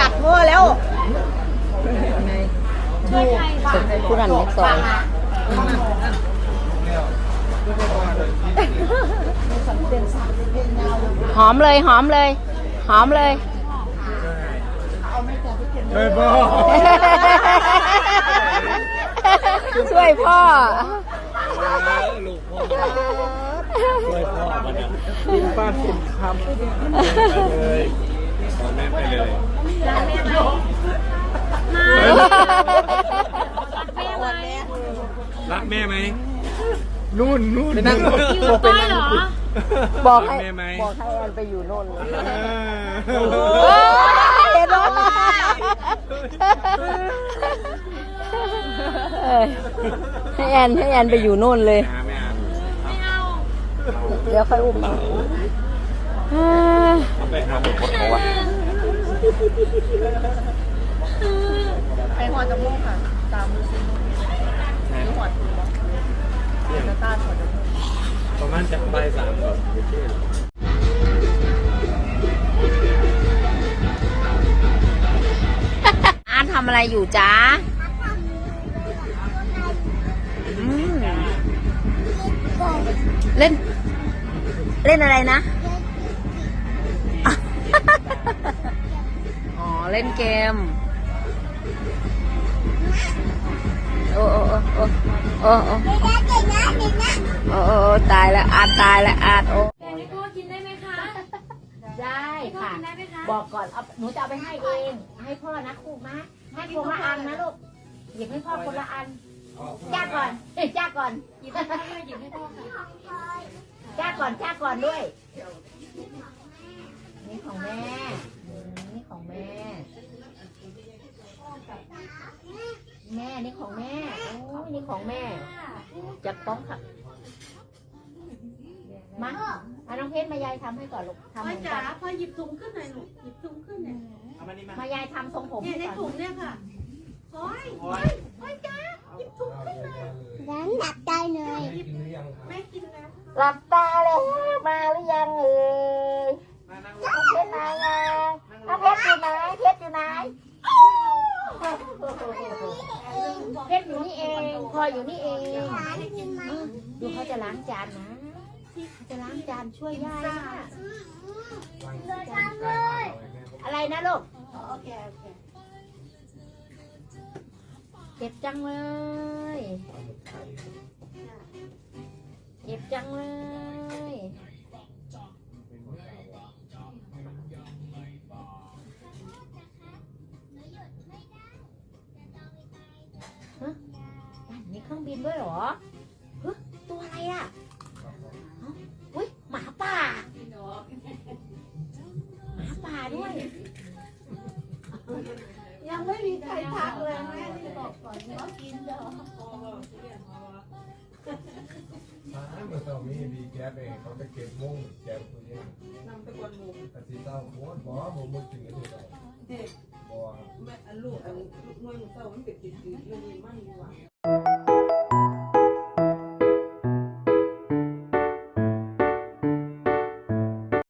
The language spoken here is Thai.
กัดมั่อแล้วดูผู้รันเม็กซอยหอมเลยหอมเลย หอมเลยช่วยพ่อช่วยพ่อช่วยพ่อมันอะป้าสินคำเลย ขอแม่ไปเลยรักแม่ไหมนู่นนู่นไปนั่งอยู่ใต้เหรอบอกให้แม่ไหมบอกให้แอนไปอยู่โน่นเลยเออเอ้ยเห็นไหมเอ้ยให้แอนให้แอนไปอยู่โน่นเลยหาแม่อ่านไม่เอา เดี๋ยวค่อยอุ้ม เอาเอ้ยเอาไปหาบุคคลของวะไปหอจมูกค่ะ ตามมือซิหรือหอดหูบ้างจะต้านหอจมูกประมาณจะใบสามก่อนโอเคอาร์ตทำอะไรอยู่จ๊ะเล่น เล่นอะไรนะ อ๋อ เล่นเกม โอ้โอ้โอ้โอ้โอ้โอ้ตายแล้วอาดตายแล้วอาดโอ้แกงพี่โก้กินได้ไหมคะ ได้ค่ะบอกก่อนเอาหนูจะเอาไปให้เอง ให้พ่อนะครูมะให้ครูมะอันนะลูกหยิบให้พ่อคนละอัน จ้าก่อนจ้าก่อนหยิบให้พ่อค่ะจ้าก่อนจ้าก่อนด้วย ของแม่ นี่ของแม่ แม่นี่ของแม่ โอ้ยนี่ของแม่จะป้องค่ะ มาเอาน้องเพชรมายายทำให้ก่อนลูกทำพ่เหอมือนจ๋ากันพ่อหยิบถุงขึ้นหน่อยลูกหยิบถุงขึ้นหน่อยมายายทำทรงผมเนี่ยให้ในก่อนถุงเนี่ยค่ะพ่อยพ่อยจ๋าหยิบถุงขึ้นหน่อยร้านหลับได้เลยแม่กินแล้ว หลับตาแล้วมาหรือยังเอ่ยน้องเพชรมายังน้องเพชรอยู่ไหนเพชร อยู่ไหนเพชรอยู่นี่เองพลอยอยู่นี่เองดูเขาจะล้างจานนะเขาจะล้างจานช่วยย่านะอะไรนะลูกโอเคโอเคเจ็บจังเลย เจ็บจังเลย บินด้วยเหรอฮะตัวอะไรอะเอ้าอุ้ยหมาป่า หมาป่าด้วย ยังไม่มีใครทักเลยแม่ที่บอกก่อนว่ากินเด้อถ้ามันต้องมีดีแก๊สเองเขาจะเก็บมุ้งแก๊สตัวนี้นำไปกวนหมูแต่ที่เต้าโคตรบ่ผมมุดถึงกันเลยบ่ แม่อันลูกอันลูกน้อยหมูเต้ามันเป็นติดๆมันมีมันอยู่อะ